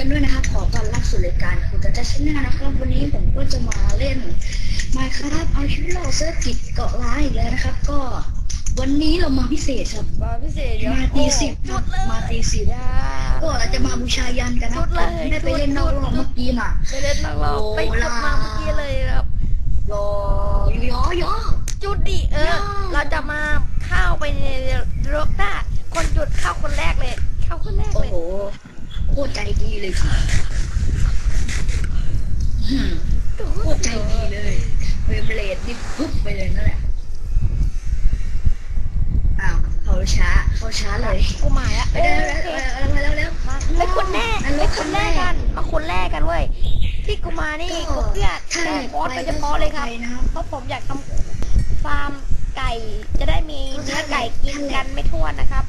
ครับสวัสดีทุกคนกันด้วยนะครับขอต้อนรับสู่รายการคุณจะจะชนะนะครับวันนี้ผมก็จะมาเล่นมาครับเอาชีวิตรอดเซอร์กิจเกาะล้านอีกแล้วนะครับ ก็วันนี้เรามาพิเศษครับ มาพิเศษเดี๋ยวมาตีสิบคจุรับดเลยมาตีสิบอย่าก็เราจะมาบูชายันกันนะจุดเลยได้ไปเล่นนอกรอบเมื่อกี้น่ะ ไปเล่นนักเราโอ้ไปจุดมาเมื่อกี้เลยครับ รอยอยอ จุดดิเออย่าเราจะมาเข้าไปในรกหน้าคนจุดเข้าคนแรกเลย เข้าคนแรกโอ้เลย โห โคตรใจดีเลยครับอืมโคตรใจดีเลยเวเบลดนี่ปุ๊บไปเลยนั่นแหละอ้าวเขาช้าเขาช้าเลยกูมาแล้วไปเอ้ยแล้วโอเคแล้วแล้วแล้วมาไปคนแรกไปคนแรกกันมาคนแรกกันเว้ยที่กูมานี่กูเพื่อนใช่แต่บอสโดยเฉพาะเลยครับนะครับเพราะผมอยากทำฟาร์มไก่จะได้มีเนื้อไก่กินกันไม่ทั่วนะครับ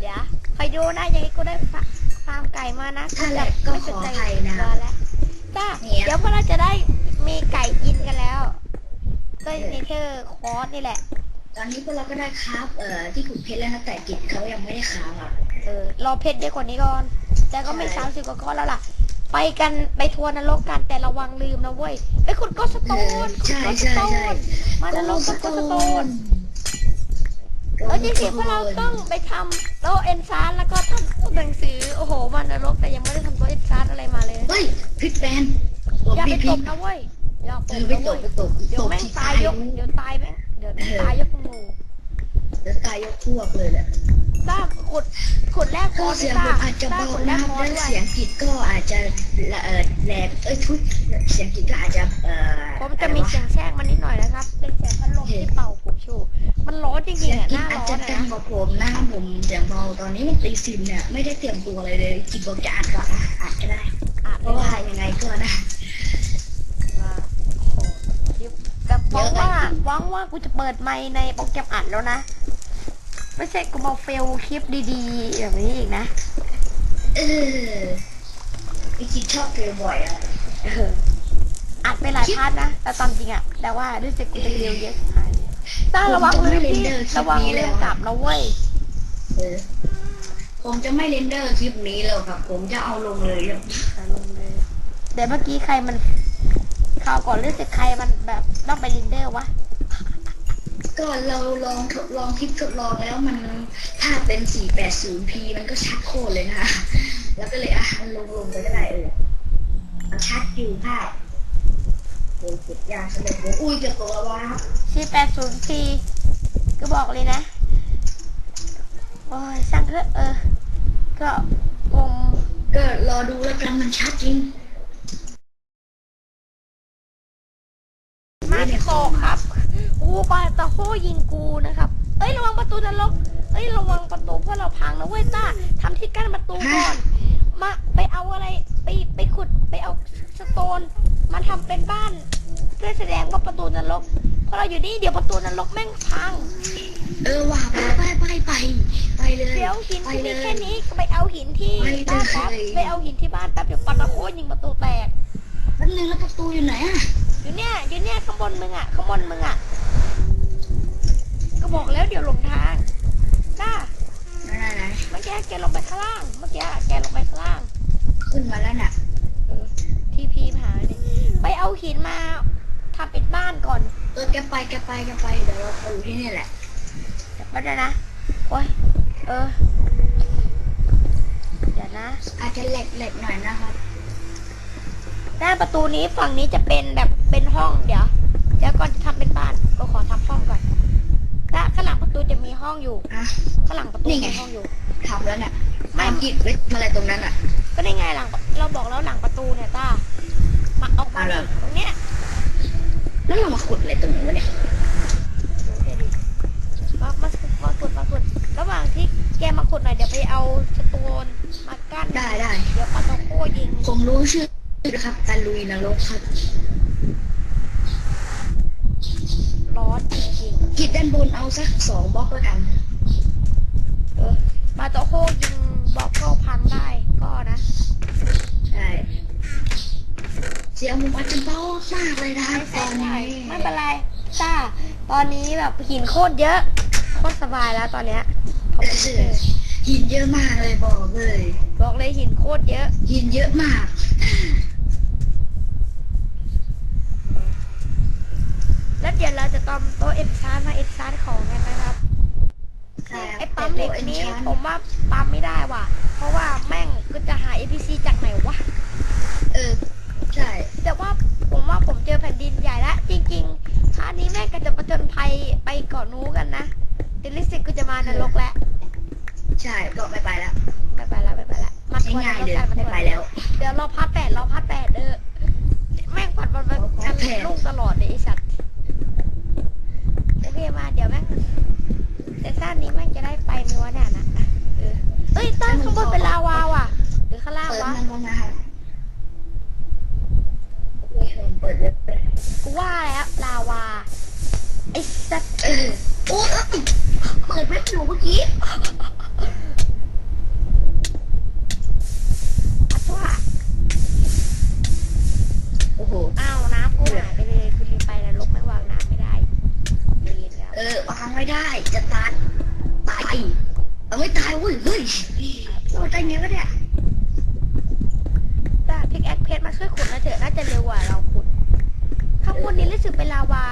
เดี๋ยวคอยดูนะอยังไงก็ได้ฟาฟาร์มไก่มานะถ้าแหลกก็ขออภัยนะครับแล้วจ้าเนี่ยเดี๋ยวพวกเราจะได้มีไก่กินกันแล้วด้วยเนเธอร์คอร์สนี่แหละ ตอนนี้พวกเราก็ได้ครับเอ่อที่ขุดเพชรแล้วนะแต่กิจเขายังไม่ได้ค้างอะเออรอเพชรเยอะกว่านี้ก่อนแต่ก็ไม่ใช่สามสิบกว่าก้อนแล้วล่ะ ไปกันไปทัวร์นรกกันแต่ระวังลืมนะเว้ยไปขุดก็สโตนขุดใช่ก็สใช่โตใช่นมานรกก็สโตน เออจริงๆพวกเราต้องไปทำโต๊ะเอนซานแล้วก็ทำหนังสือโอ้โหมานรกแต่ยังไม่ได้ทำโต๊ะเอนซานอะไรมาเลยเฮ้ยพิษแบนตัวอย่าไปพี่ตพิบษนะเว้ยอย่าตเอบอไปนะตเว้กยไปตกเดี๋ยตวกแม่งที่ตายยกรู้เดี๋ยวตายแม่งเดี๋ยวเออตายยกพวกหนูเดี๋ยวตายยกพวกเลยแหละ สร้างขุดขุดแรกคก็อร์สเสียงสผร้างมอาจจะสร้างเบาขุดแรนะกครับคอร์สและด้วยเสียงกิจก็อาจจะละเออแหลกเอ้ยทุยเสียงกิจก็อาจจะเอ่อผมจะมีเสียงแทรกมานิดหน่อยนะครับเป็นเสียงพัดลมที่เป่าผมชู มันร้อนจริเสีงยงๆอะหกิจน้าอาจร้อจะนดัอะงนะกว่าผมนะครับผมเสียงเบาตอนนี้มันตีสิบเนี่ยไม่ได้เตรียมตัวอะไรเลยกิจบอกจะอ่านก็อะอ่านก็ได้อะเพราะว่ายังไงก็นะว่าโอ้โหแต่หวังว่าหวังว่ากูจะเปิดไมค์ในโปรแกรมอัดแล้วนะ ไม่ใช่กูมาเฟลคลิปดีๆแบบนี้อีกนะ เออไอกิจชอบเจอบ่อยอะเอออัดไปหลายพาร์ทนะ แต่ตามจริงอะแต่ว่ารู้สึกกูจะเร็วเยอะสุดท้าย ต้าระวังลืมที่ระวังลืมกลับนะเว้ยเออผมจะไม่เรนเดอร์คลิปนี้แล้วครับ ผมจะเอาลงเลยครับอะลงเลยเดี๋ยวเมื่อกี้ใครมันข่าวก่อนรู้สึกใครมันแบบต้องไปลินเดอร์วะก็เราลองทดลองคลิปทดลองแล้วมันถ้าเป็น 480p มันก็ชัดโคตรเลยนะแล้วก็เลยอะลงลงไปก็ได้เออมันชัดอยู่ภาพ โอ้ยเก็บยางสำเร็จเลยอุ้ยเกือบตัวแล้วครับซีแปดศูนย์ีก็บอกเลยนะ โอ้ยช่างเถอะเออ ก็งมก็รอดูแล้วกันมันชัดจริงมาสิโตครับกูปาตะโคยิงกูนะครับ เอ้ยระวังประตูนรก เอ้ยระวังประตูเพราะเราพังนะเว้ยต้าทำที่กั้นประตูก่อน มาไปเอาอะไรไปไปขุดไปเอาสโตน มาทำเป็นบ้านเพื่อแสดงว่าประตูนรกเพราะเราอยู่นี่เดี๋ยวประตูนรกแม่งพัง เออว่าไปไปไปไปไปเลยเดี๋ยวหินไปที่เลมีย แค่นี้ก็ไปเอาหินที่ไปเลยบ้านแป๊บไปเอาหินที่บ้านแป๊บเดี๋ยวปาตะโคยิงประตูแตกนั่นนึงแล้วประตูอยู่ไหนอะอยู่เนี่ยอยู่เนี่ยข้างบนมึงอะข้างบนมึงอะก็บอกแล้วเดี๋ยวหลงทางน่าไหนไหนไหนเมื่อกี้แกลงไปข้างล่างเมื่อกี้แกลงไปข้างล่าง ขึ้นมาแล้วน่ะเออทีพีมาหาเนี่ย ไปเอาหินมาทำเป็นบ้านก่อนเออแกไปแกไปแกไปเดี๋ยวเราไปอยู่ที่นี่แหละเดี๋ยวก็ได้นะโอ้ยเออ เดี๋ยวนะ อาจจะแหลกแหลกหน่อยนะครับหน้าประตูนี้ฝั่งนี้จะเป็นแบบเป็นห้องเดี๋ยวเดี๋ยวก่อนจะทำเป็นบ้านก็ขอทำห้องก่อนและข้างหลังประตูจะมีห้องอยู่อะ ข้างหลังประตูนี่ไง มีห้องอยู่ ทำแล้วเนี่ยไม่ ไม่กิดไว้อะไรตรงนั้นอะก็ได้ไงหลังเราบอกแล้วหลังประตูเนี่ยต้า มาออกมาอะไรดิตรงเนี้ยแล้วเรามาขุดอะไรตรงนี้วะเนี่ยโอเคดิมามามาขุดมาขุดระหว่างที่แกมาขุดหน่อยเดี๋ยวไปเอาสโตนมากั้นได้ได้เดี๋ยวปาโตโคยิงผมรู้ชื่อนะครับตาลุยนรกครับร้อนจริงกิดด้านบนเอาสักสองบล็อกแล้วกันเออปาโตโคยิงบล็อกเข้าพังได้ก็นะ เสียงผมอาจจะเบามากเลยนะครับตอนนี้ไม่เป็นไรจ้าตอนนี้แบบหินโคตรเยอะ โคตรสบายแล้วตอนเนี้ยเออหินเยอะมากเลยบอกเลย บอกเลยหินโคตรเยอะ หินเยอะมาก แล้วเดี๋ยวเราจะตอมโต๊ะเอ็นชานมาเอ็นชานของกันนะครับไอ้ปั๊มเหล็กนี้ผมว่าปั๊มไม่ได้ว่ะ เพราะว่าแม่งก็จะหา APC จากไหนวะ เออ ใช่ แต่ว่าผมว่าผมเจอแผ่นดินใหญ่แล้วจริงๆอันนี้แม่งก็จะประจนภัยไปเกาะนู้กันนะเดลิสิกก็จะมานรกแล้วใช่ก็ไม่ไปแล้วไม่ไปแล้วไม่ไปแล้วมาทวนง่ายนๆรกเลยกันมาทไม่วนไปแล้ว เดี๋ยวรอพาร์ทแปดรอพาร์ทแปดเออแม่งผัดวันวันรอพากัร์นทแปด ลูกตลอดเลยไอ้สัตว์โอเคมาเดี๋ยวแม่งเซสซ่านี้แม่งจะได้ไปไหมวะเนี่ยนะเออเอ้ยตั้งข้างบนเป็นลาวาว่ะ หรือข้างล่างเปิดวะ มันมานะครับโอเคผมเปิดเลย กู ว่าแล้วลาวาไอ้สัตว์เออโอ้ยเปิดไม่ถูกเมื่อกี้ อัดว่า โอ้โห อ้าวน้ำกูหายไปเลยกูลืมไปนรกไม่วางน้ำไม่ได้เรียนแล้ว เออวางไม่ได้ จะตายตายเอาไม่ตายเว้ยเฮ้ยเราตายไงวะเนี่ย แต่พิกแอคเพชรมาช่วยขุดนะเถอะน่าจะเร็วกว่าเราขุดข้างบนนี้รู้สึกเป็นลาวา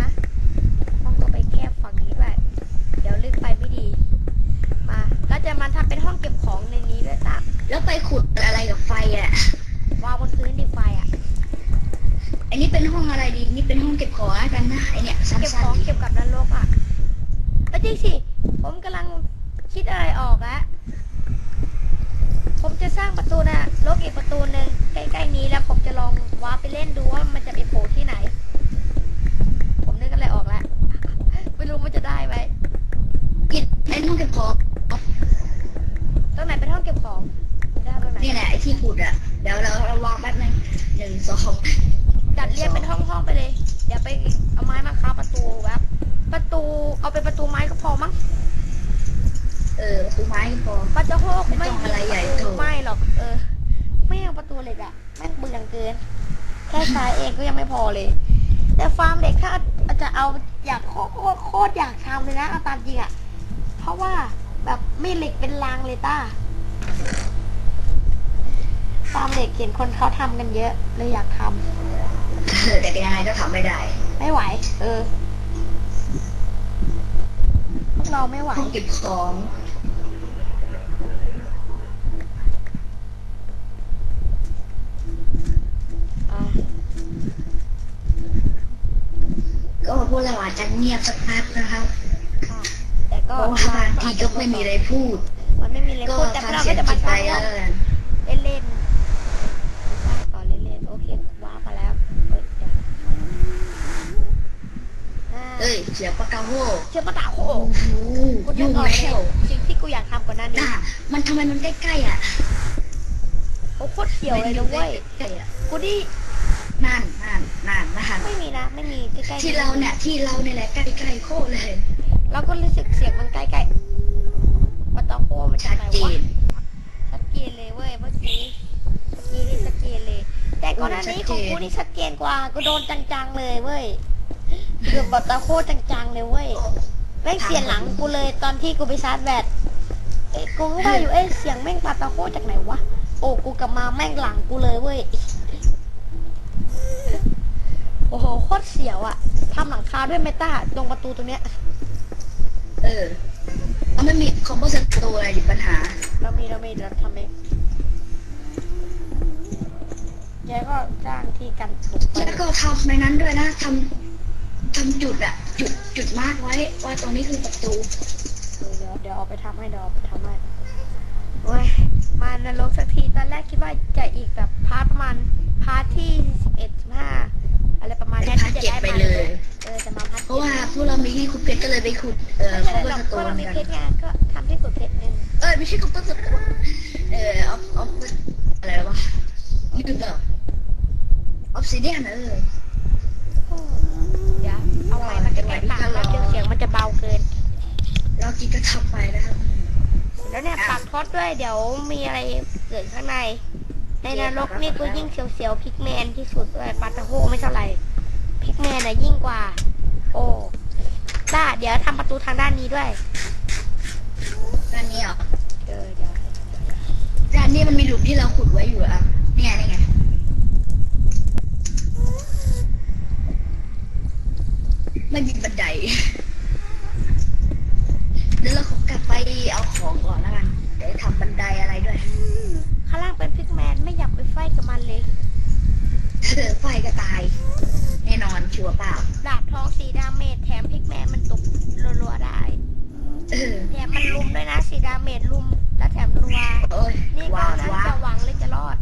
นะต้องก็ไปแคบฝั่งนี้ด้วยเดี๋ยวลึกไปไม่ดี มาเราจะมาทำเป็นห้องเก็บของในนี้ด้วยตาม แล้วไปขุดอะไรกับไฟอะ วางบนพื้นดีไฟอะ อันนี้เป็นห้องอะไรดี นี่เป็นห้องเก็บของแล้วกันนะไอเนี่ยสั้เก็บของนเก็บกับนรกอะเอ้ยจริงสิ ผมกำลังคิดอะไรออกแล้วผมจะสร้างประตูนะโลกอีกประตูหนึ่งใกล้ๆนี้แล้วผมจะลองว้าร์ปไปเล่นดูว่ามันจะไปโผล่ที่ไหน ผมนึกอะไรออกแล้วไม่รู้มันจะได้ไหมๆกินเป็นห้องเก็บของตรงไหนเป็นห้องเก็บของได้ตรงไหน นี่แหละไอที่ขุดอะเดี๋ยวเราเราวางแป๊บนึงหนึ่งสอง จัดเรียงเป็นห้องๆไปเลย เดี๋ยวไปเอาไม้มาค้าประตูแวบประตูเอาเป็นประตูไม้ก็พอมั้ง เออประตูไม้ก็พอปัจจุโฮกไม่ไม่ต้องอะไรใหญ่ประตูโตไม่หรอก เออ ไม่เอาประตูเหล็กอะแม่งเบื่อเกิน แค่ใช้เองก็ยังไม่พอเลย แต่ฟาร์มเหล็กถ้าจะเอาอยากโคตรโคตรอยากทำเลยนะเอาตามจริงอะเพราะว่าแบบไม่เหล็กเป็นรางเลยต้าฟาร์มเหล็กเห็นคนเขาทำกันเยอะเลยอยากทำ เออแต่ยังไงก็ทำไม่ได้ ไม่ไหว เออพวกเราไม่ไหว ห้องเก็บของอะก็พวกเราอาจจะเงียบสักแป๊บนะครับ ค่ะ แต่เพก็ราะว่าบางทีก็ไม่มีอะไรพูด มันไม่มีอะไรก็พูดแต่พวกทำเราเสีก็ยงจะมาจิตสไปร้างเอห้องอเล่นๆสร้างต่อเล่นๆโอเคว้าวมาแล้วเอ้ยเดี๋ยวอ่า เอ้ยเสียงปากกาโฮเชื่อปะตาโคโอ้โหกูนึยุ่กงออกแล้เลยวสิ่งที่กูอยากทำกว่านั้นนี่น่ะมันทำไมมันใกล้ๆอะโอ้โคตรเขียวเลยนะเว้ยใกล้ๆอะกูนี่นั่นนั่นนั่นนั่นไม่มีนะไม่มีใกล้ๆที่เราเนี่ยที่เราเนี่ยแหละใกล้ๆโคตรเลยเราก็รู้สึกเสียงมันใกล้ๆปะตาโคมันจาชักดไหนเจวะ น ชัดเจนเลยเว้ยเมื่อกี้เมื่อกี้นี่ชัดเจนเลย แต่ก่อนหน้านี้ของกูนี่ชัดเจนกว่ากูโดนจังๆเลยเว้ย เกือบบัตตาโคจังๆเลยเว้ยแม่งเสียงหลังกูเลยตอนที่กูไปชาร์จแบตเอ้ยกูก็ว่าอยู่เอ้ยเสียงแม่งบัตตาโคจากไหนวะโอ้กูกลับมาแม่งหลังกูเลยเว้ยโอ้โหโคตรเสียวอะทำหลังคาด้วยเมตาตรงประตูตรงเนี้ยเออเอาไม่มีคอมโพสต์ตัวอะไรหรือปัญหา เรามีเรามีเดี๋ยวทำเองแกก็จ้างที่กันถูกไปแล้วก็ทำในนั้นด้วยนะทำ ทำจุดอะจุดจุดมาร์กไว้ ว่าตรงนี้คือประตูเออเดี๋ยวเดี๋ยวเอาไปทำให้เดี๋ยวเอาไปทำให้โอ้ยมานรกสักทีตอนแรกคิดว่าจะอีกแบบพาร์ทประมาณพาร์ทที่สิบเอ็ดสิบห้าอะไรประมาณให้นี้พาร์ทที่จะเจ็ดได้ไปมาเลย เออจะมาพาร์ทเพราะว่าพวกเรามีที่ขุดเพชรก็เลยไปขุดเอ่อไม่คอเป็มนโพไรหรอกเพราะเราสต์ตัวเหมืมีอนเพกัชนรไงก็ทำที่สุดเพชรหนึ่งเออไม่ใช่คอมโพสต์ตัวเอ่อออฟออฟอะไรวะลืมแล้วออฟซิเดียนเออ เดี๋ยวเอาไม้มาใกล้ๆปากแล้วเดี๋ยวเสียงมันจะเบาเกิน เรากินก็ทำไปนะครับแล้วเนี่ยปากทอดด้วยเดี๋ยวมีอะไรเกิดข้างใน ในนรกนี่กูยิ่งเสียวๆพิกแมนที่สุดด้วยปาตาโฮไม่เท่าไหร่พิกแมนอะยิ่งกว่า โอ้ด้าเดี๋ยวทำประตูทางด้านนี้ด้วยด้านนี้เหรอใเออเดี๋ยวแต่อันนี้มันมีหลุมที่เราขุดไว้อยู่อะนี่ไงนี่ไง ไม่มีบันไดเดี๋ยวเราขอกลับไปเอาของก่อนแล้วกันเดี๋ยวทำบันไดอะไรด้วยข้างล่างเป็นพิกแมนไม่อยากไปไฟกับมันเลย เออไฟก็ตาย แน่นอนชัวร์เปล่า ดาบทองสีดาเมจแถมพิกแมนมันตกรัวๆได้เออ แถมมันลุมด้วยนะสีดาเมจลุมแล้วแถมรัว โอ้ยนี่ก็ว้าวนั้นว้าจะวหวังเลยจะรอด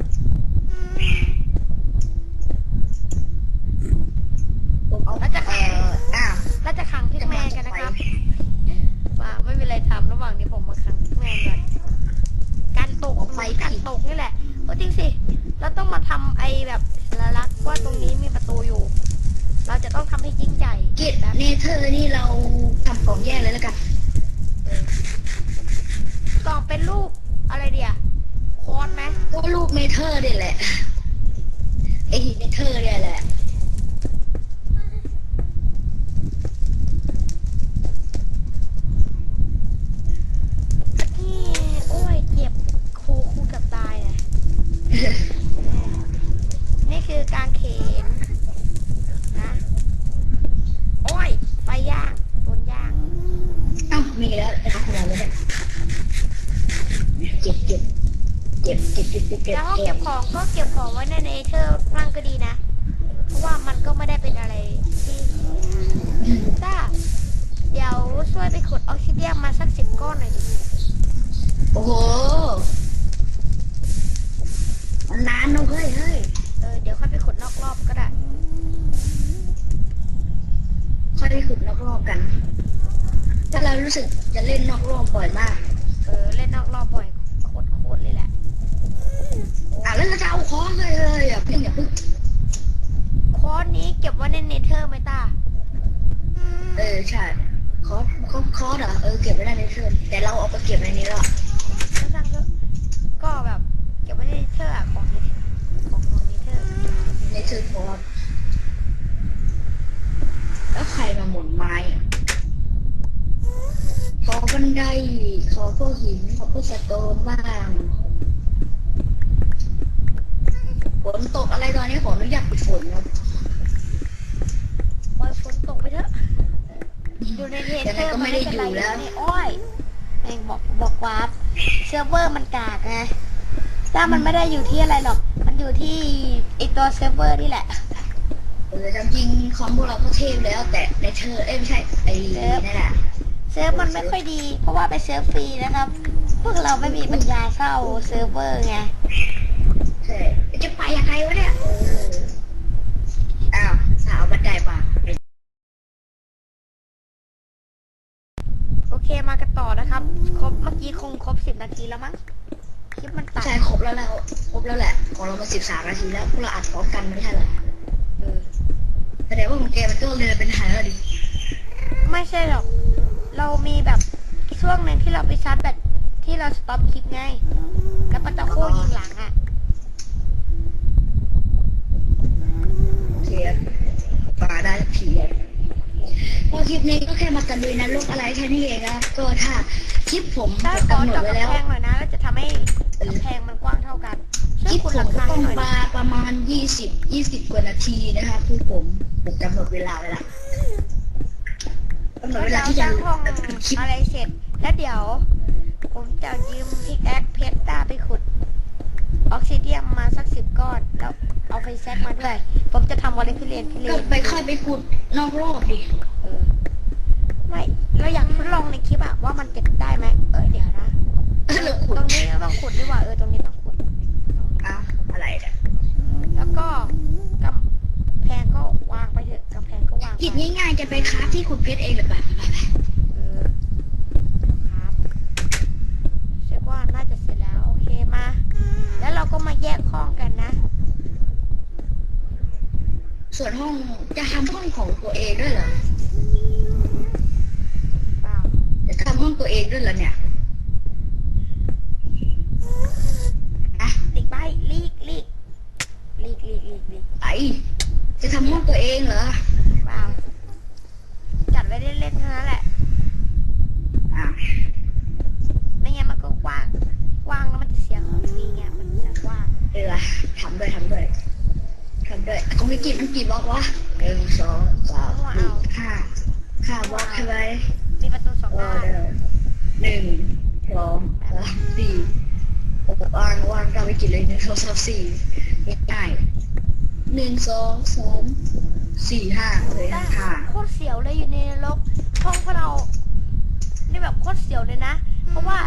ผมเอา แล้วจะ เอออ้าว แล้วจะขังพิกแมนกันนะครับว่า ไม่มีอะไรทำระหว่างนี้ผมมาขังพิกแมนกันการตกการตกนี่แหละโอ้จริงสิเราต้องมาทำไอ้แบบสัญลักษณ์ว่าตรงนี้มีประตูอยู่ เราจะต้องทำให้ยิ่งใหญ่กิจเนเธอร์นี่เราทำกล่องแยกเลยแล้วกันกล่องเป็นรูปอะไรเดียคอนไหมก็รูปเมเธอร์นี่แหละไอหินเมเธอร์เนี่ยแหละ ที่โอ้ยเจ็บครูครูเกับตายเลยนี่คือการเขนนะ โอ้ยไฟย่างโดนย่าง เอ้ามีแล้วนะคะของเราเลยเจ็บเจ็บเจ็บเจ็บเจ็บเจ็บเจ็บ แล้วห้อง เจ็ เก็ บบ ของก็เก็บของไว้ในเนเธอร์มั่งก็ดีนะ เพราะว่ามันก็ไม่ได้เป็นอะไรที่จ้าเดี๋ยวช่วยไปขุดออกซิเดียนมาสักสิบก้อนหน่อยดิ โอ้โห มันนานนะเฮ้ยเฮ้ยเออเดี๋ยวค่อยไปขุดนอกรอบก็ได้ ค่อยไปขุดนอกรอบกัน ถ้าเรารู้สึกจะเล่นนอกรอบบ่อยมาก เออเล่นนอกรอบบ่อยโคตรโคตรเลยแหละ อะแล้วเราจะเอาค้อนเลยเลยอะพี่อย่าเพิ่ง คอร์สนี้เก็บไว้ในเนเธอร์ไหมตา เออใช่คอสคอสคอสเหรอเออเก็บไว้ได้ในเทิร์นแต่เราเอาไปเก็บในนี้แล้วอะ แล้วสั่งก็ก็แบบเก็บไว้ในเนเธอร์อะของเนของของเนเธอร์ ในเทิร์นคอสแล้วใครมาหมุนไม้อะขอบันไดขอพวกหินขอพวกสโตนบ้างฝนตกอะไรตอนนี้ขออนุญาต ปิดฝนครับปล่อยฝนตกไปเถอะอยู่ในเนยังเธไงอร์ก็มันไม่ไม่ได้เป็นอไรยู่แล้วนี่โอ้ยเองบอกบอกว่าเซิร์ฟเวอร์มันกากไงถ้ามันไม่ได้อยู่ที่อะไรหรอก มันอยู่ที่ไอตัวเซิร์ฟเวอร์นี่แหละเออจริงๆคอมพวกเราก็เทพแล้ว แต่ในเธอเอ้ยไม่ใช่ไอ้นั่นแหละเซิร์ฟมันไม่ค่อยดี เพราะว่าไปเซิร์ฟฟรีนะครับ พวกเราไม่มีปัญญาเช่าเซิร์ฟเวอร์ไงใช่จะไปยังไงวะเนี่ยเอออ้าวสาวบันไดมาโอเคมากันต่อนะครับ ครบเมื่อกี้คงครบสิบนาทีแล้วมั้งคลิปมันตัดใช่ครบแล้วแล้วครบแล้วแหละ ของเรามาสิบสามนาทีแล้วพวกเราอัดพร้อมกันไม่ใช่เหรอเออแสดงว่าของแกมันก็เลยเป็นหายแล้วดิไม่ใช่หรอก เรามีแบบช่วงหนึ่งที่เราไปชาร์จแบตที่เราสต็อปคลิปไง แล้วปะตะโคยิงหลังอะ โอเคครับ มาได้ทีครับพอคลิปนี้ก็แค่มาตะลุยนรกอะไรแค่นี้เองครับก็ถ้าคลิปผมถ้าขอกำหนดเจาะไว้กำแล้วแพงหน่อยนะแล้วจะทำให้กำแพงมันกว้างเท่ากันคช่วยลิปขุดผหลัมงก็คาต้อให้งหน่อยมานะประมาณยี่สิบยี่สิบกว่านาทีนะคะผู้ผมผมกำหนดเวลาไว้ละกำหนดแล้วเวลาเราที่สจะร้างห้องคลิปอะไรเสร็จ แล้วเดี๋ยว ผมจะยืมพิกแอคเพชรตาไปขุด ออกซิเดียมมาสักสิบก้อน แล้ว เอาไฟแซกมาด้วย ผมจะทำอะไรพี่เรียนพี่เรีก็ยนไปค่อยไปขุดนอกรอบดิเออไม่เราอยากทดลองในคลิปอะว่ามันจะได้ไหมเออเดี๋ยวนะเออเราขุดตรงนี้ต้องขุดดีกว่าเออตรงนี้ต้องขุดตรงนี้อ้าวอะไรเนี่ยแล้วก็กำแพงก็วางไปเถอะกำแพงก็วางไป กิจง่ายๆจะไปคราฟที่ขุดเพชรเองหรือเปล่าไปไปเออครับเช็คว่าน่าจะเสร็จแล้ว โอเคมา แล้วเราก็มาแยกห้องกันนะ ส่วนห้องจะทำห้องของตัวเองด้วยเหรอ เปล่า จะทำห้องตัวเองด้วยเหรอเนี่ยอะ หลีกไปลีกลีกลีกลีกลีกลีก ไอจะทำห้องตัวเองเหรอ เปล่า จัดไว้เล่นๆเท่านั้นแหละ อะ ไม่งั้นมันก็กว้าง ทำด้วยทำด้วยทำด้วยก็ไม่กี่มันกี่บล็อกวะหนึ่งสองสามสี่ห้าห้า บล็อกใช่ไหมมีประตูสองก็ด้านเดินหนึ่งสองสามสี่โอ้วางวางกลับไปกี่เลยหนึ่งสองสามสี่ง่ายๆหนึ่งสองสามสี่ห้าเลยต้าห้าโคตรเสียวเลยอยู่ในนรกห้องพวกเรานี่แบบโคตรเสียวเลยนะ เพราะว่า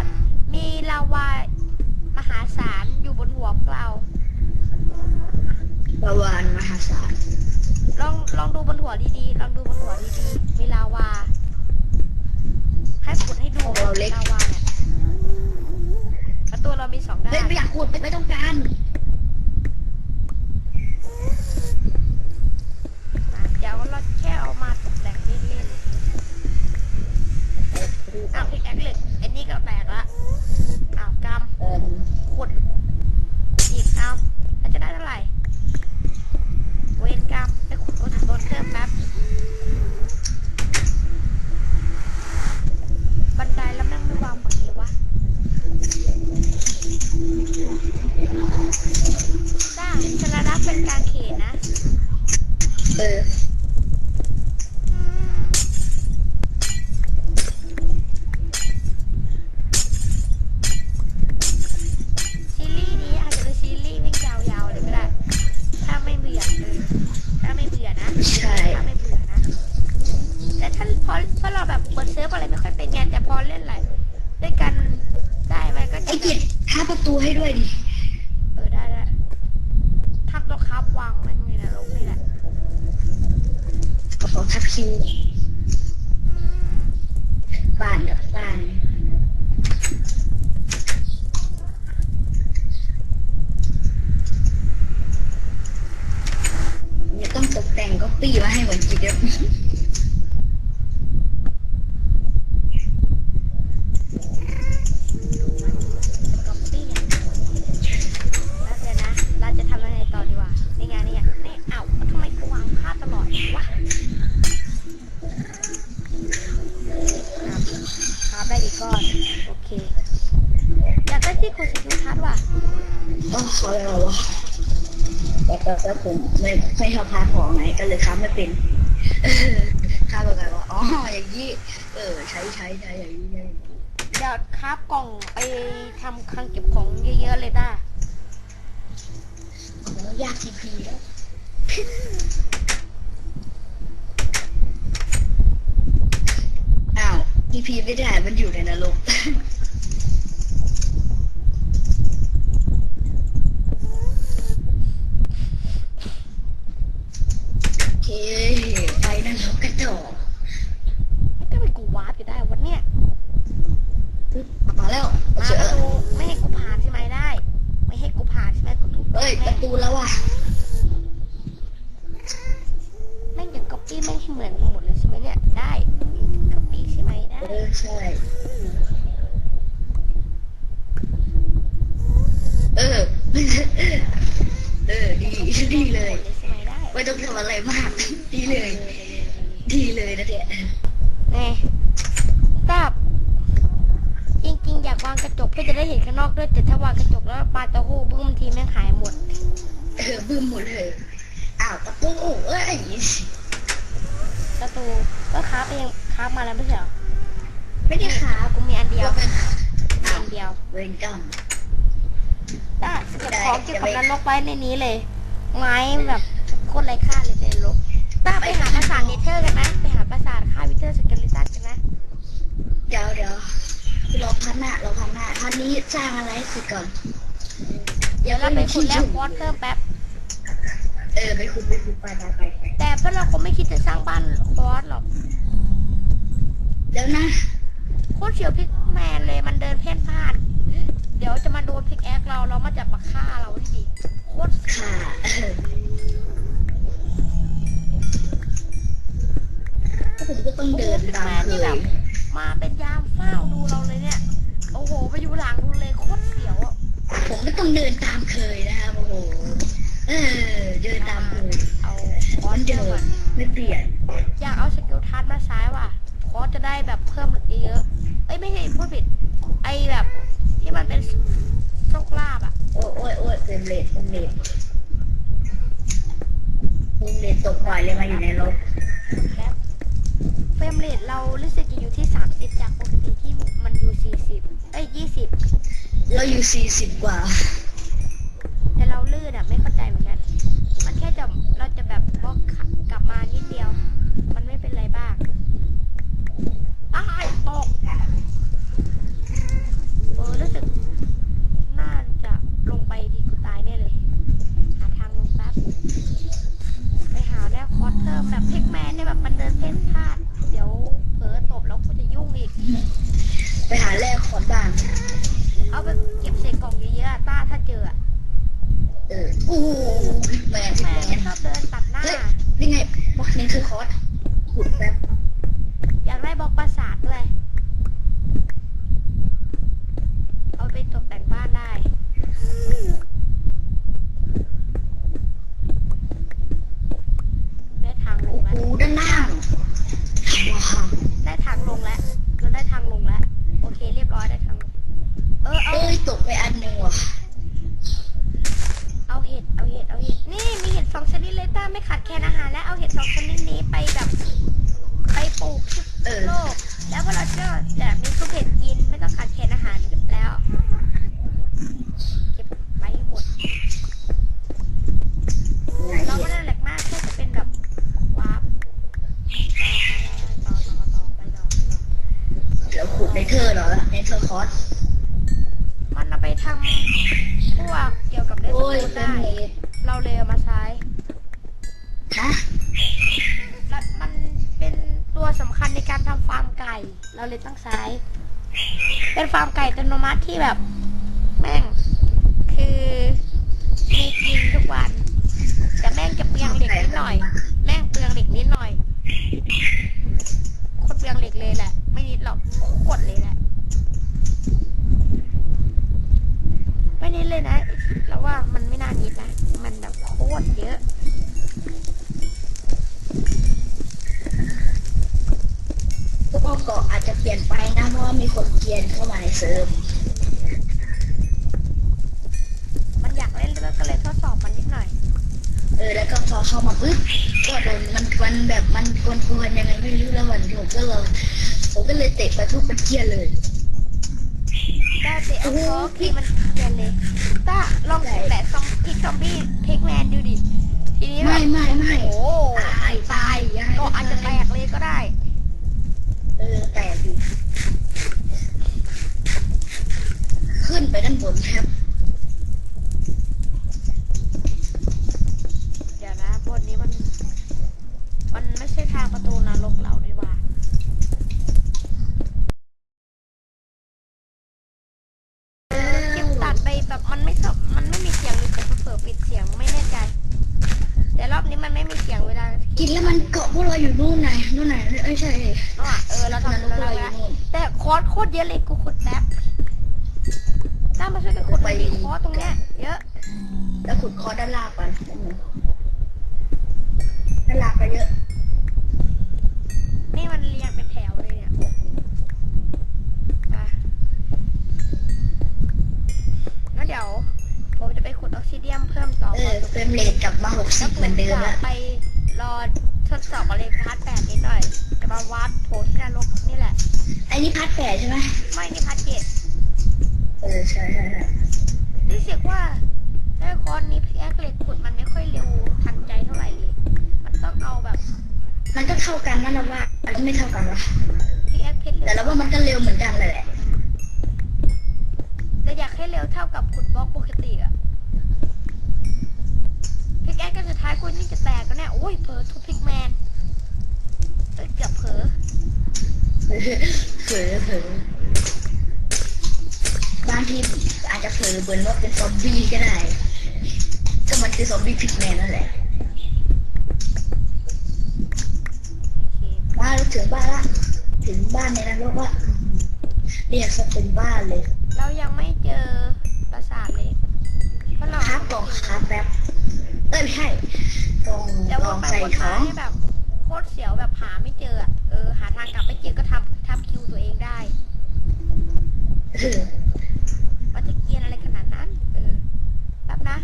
มีลาวามหาศาลอยู่บนหัวพวกเราประวานมหาศาล ลองลองดูบนหัวดีๆลองดูบนหัวดีๆมีลาวา ให้กดให้ดูลาวาเนี่ยประตูเรามีสองด้าเฮ้ยนไม่อยากขุดไม่ต้องการอะเดี๋ยวเราแค่เอามาตกแต่งเล่นๆอ้าวพิกแอคเหล็กไอ้นี่ก็แตกละอ้าวก เอ่อำขุดอีกเอาแล้วจะได้เท่าไหร่ เวรกรรมไปขุดต้นต้นเพิ่มแป๊บ บันไดแล้วแม่งไม่วางฝั่งนี้วะสร้างชนะรับเป็นกลางเขตนะ เออ ซีรีส์นี้อาจจะเป็นซีรีส์แม่งยาวๆเลยก็ได้ ถ้าไม่เบื่อเออถ้าไม่เบื่อนะ ใช่ ถ้าไม่เบื่อนะ แต่ถ้าพอพอเราแบบเปิดเซิร์ฟอะไรไม่ค่อยเป็นไงแต่พอเล่นอะไรด้วยกันได้ไหมก็จะ ไอ้กิจท้าประตูให้ด้วยดิ เออได้ได้ทักตัวครับวางมันในนรกนี่แหละ ขอ ทักคิวบ้านกับบ้านเนี่ยต้องตกแต่งก็ปี้มาให้เหมือนกิจเดียว ก๊อปปี้เนี่ยแล้วเดี๋ยวนะ เราจะทำยังไงต่อดีวะนี่ไงนี่ไงนี่เอ้าทำไมกูวางพลาดตลอดวะครับครับได้อีกก้อน โอเค อยากได้ที่คุณสิททัศน์ว่ะ โอ้ขออะไรวะแต่ก็แต่ผมไม่ไม่ชอบพาของไงก็เลยค้าไม่เป็น เออค้าแบบไงวะอ๋ออย่างนี้ เออ ใช้ใช้ใช้อย่างนี้เลย เดี๋ยวครับกล่อง ไปทำคลังเก็บของเยอะๆเลยด้าโอ้ยากทีพีแล้วอ้าวทีพีไม่ได้มันอยู่ในนรกโอเคไปนรกกระจอกก็ไปกูวาร์ปอยู่ได้วันเนี้ย ปึ๊บมาแล้ว มา เจ ป อ ระตูไม่ให้กูผ่านใช่ไหมได้ ไม่ให้กูผ่านใช่ไหมกูทุบ เอ้ยปแม่ระงตูแล้วว่ะแม่งจะก๊อปปี้แม่งให้เหมือนกันหมดเลยใช่ไหมเนี่ย ได้ก๊อปปี้ใช่ไหมได้ เออใช่ เออ เออดีดีเลยใช่ไหมได้ไม่ต้องทำอะไรมาก ดีเลย ดีเลยนะเนี่ยแน่ทราบจริงๆอยากวางกระจกเพื่อจะได้เห็นข้างนอกด้วยแต่ถ้าวางกระจกแล้วปลาเต้าหู้บึ้มทีแม่งหายหมด เออบึ้มหมดเลยอ้าวประตูเอ้ยประตูก็ค้าไปยังค้ามาแล้วไม่ใช่เหรอไม่ได้ขากูมีอันเดียวเราเป็นมีอันเดียวเวรกรรมได้เก็บของเกี่ยวกับนรกไว้ในนี้เลย ไม้แบบโคตรไร้ค่าเลยในนรกต้าไปหาปราสาทเนเธอร์กันไหมไปหาปราสาทค่าวิเทอร์สเกลิตันกันไหมเดี๋ยวเดี๋ยวเราพันหน้าเราพันหน้าท่านนี้สร้างอะไรให้เสร็จก่อน เดี๋ยวเราไปขุดแล้วคอสเพิ่มแป๊บ เออไปขุดไปขุดไปไปไปไปแต่เพื่อนเราคงไม่คิดจะสร้างบ้านคอสหรอกแล้วนะ โคตรเฉียวพิกแมนเลยมันเดินเพ่นพ่าน เดี๋ยวจะมาโดนพิกแอคเราเรามาจะมาฆ่าเราดิโคตรเสียวค่ะเออก็ผมก็ต้องเดินพิกตามแมนเคนี่แบบยมาเป็นยามเฝ้าดูเราเลย ก็ต้องเดินตามเคยนะครับโอ้โหเออเดินตามเคยเอาคอนเดินไม่เปลี่ยน อยากเอาสกิลทัสมาซ้ายว่ะคอสจะได้แบบเพิ่มเยอะเอ้ยไม่ใช่พูดผิดไอแบบที่มันเป็นโชคลาบอะ โอ้ยโอ้ยโอ้ยเป็นเลดเป็นเลดืดอะไม่เข้าใจเหมือนกัน มันแค่จะเราจะแบบบล็อกกลับมานิดเดียว เลทกับมาหกสิบเหมือนเดิมอะไปรอทดสอบอะไรพาร์ทแปดนิดหน่อยจะมาวัดผลการลบนี่แหละ อันนี้พาร์ทแปดใช่ไหมไม่นี่พาร์ทเจ็ดเออใช่ใช่ใช่รู้สึกว่าไอ้คอนนี้พิกแอคเกล็กขุดมันไม่ค่อยเร็วทันใจเท่าไหร่เลย มันต้องเอาแบบ มันก็เท่ากันนะนราว่าอันนี้ไม่เท่ากันวะพิแอคเพชรแต่เราว่ามันก็เร็วเหมือนกันเลยแหละแต่อยากให้เร็วเท่ากับขุดบล็อกปกติอะ แก๊กกันสุดท้ายกูนี่จะแตกกันแน่โอ้ยเผลอทุพิกแมนเกือบเผลอเผลอเผลอบางทีอาจจะเผลอเบิร์นว่าเป็นซอมบี้ก็ได้ ก็มันคือซอมบี้พิกแมนนั่นแหละบ้านถึงบ้านละ ถึงบ้านในนรกว่าเรียกซะเป็นบ้านเลย เรายังไม่เจอปราสาทเลยเพราะเราครับก่อกครับแป๊บ อ้ไม่ใช่ตรแต่ว่าองไปใส่วนท้างให้แบบโคตรเสียวแบบหาไม่เจอเออหาทางกลับไม่เจอก็ทำทำคิวตัวเองได้เว่าจะเกียนอะไรขนาดนั้น เออแป๊บนะ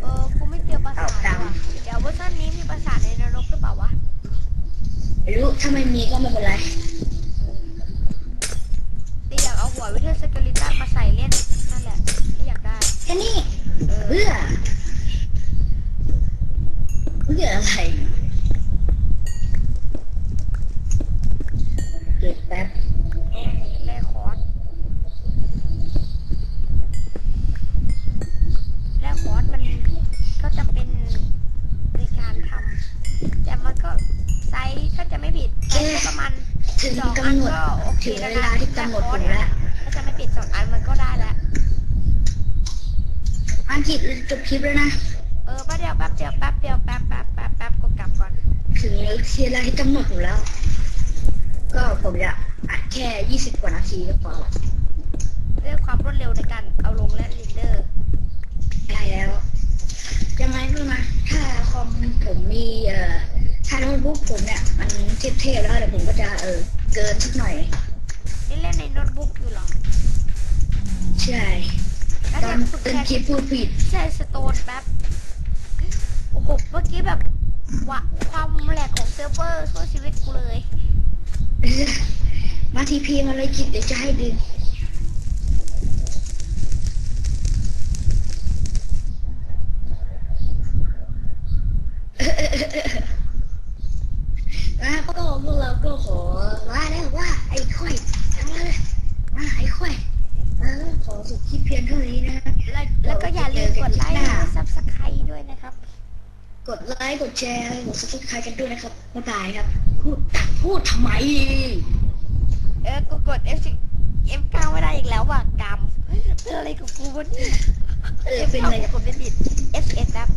เออกูไม่เจอปราสาทเเดี๋ยวเวอร์ชันนี้มีปราสาทในนรกหรือเปล่าวะ ไม่รู้ถ้าไม่มีก็ไม่เป็นไร เออ เพื่อเพื่ออะไรเกิดแป๊บ ได้คอร์สได้คอร์สมันก็จะเป็นในการทำแต่มันก็ไซส์ถ้าจะไม่ผิดไซส์ก็ประมาณ ถึง สองอั กำ น หนด ก็โอเค ถึง แล้ว เว นะ ลาที่กำหนดผมแล้ว ถ้าจะไม่ผิดสองอันมันก็ได้แล้ว อังกฤษจบ คลิปแล้วนะเออแป๊บเดียวแป๊บเดียวแป๊บเดียวแป๊บแป๊บแป๊บแป๊บกดกลับก่อน ถึงเวลาที่กำหนดผมแล้ว ก็ผมจะอัดแค่ยี่สิบกว่านาทีก็พอละด้วยความรวดเร็วในการเอาลงและเรนเดอร์ได้แล้วยังไงก็มาถ้าคอมผมมีเอ่อถ้าโน้ตบุ๊กผมเนี่ย มันเทพๆแล้วเดี๋ยวผมก็จะเออเกินสักหน่อยนี่เล่นในโน้ตบุ๊กอยู่เหรอ ใช่ แล้วตอจะนฝึกเป็นแค่คลิปพูดผิด ใช่สโตนแป๊บโอ้โหเมื่อกี้แบบวะความแหลกของเซิร์ฟเวอร์ช่วยชีวิตกูเลย มาทีพีมาเลยจิตเดี๋ยวจะให้ดึง นะก็พวกเราก็ขอว่าแล้วว่า ไอ้ค่อยทำเลยมาไอ้ค่อยเออขอสุดคลิปเพียงเท่านี้นะ แล้วแล้วก็อย่าลืมกดไลค์และซับสไครต์ด้วยนะครับ กดไลค์กดแชร์กดซับสไครต์กันด้วยนะครับบ๊ายบายครับพูดพูดทำไม เออ กูกด F 10 F9 ไม่ได้อีกแล้วว่ะกรรมเป็นอะไรกับกูวะเนี่ย เออ เป็นอะไร F9 กดไม่ติด F11 ครับ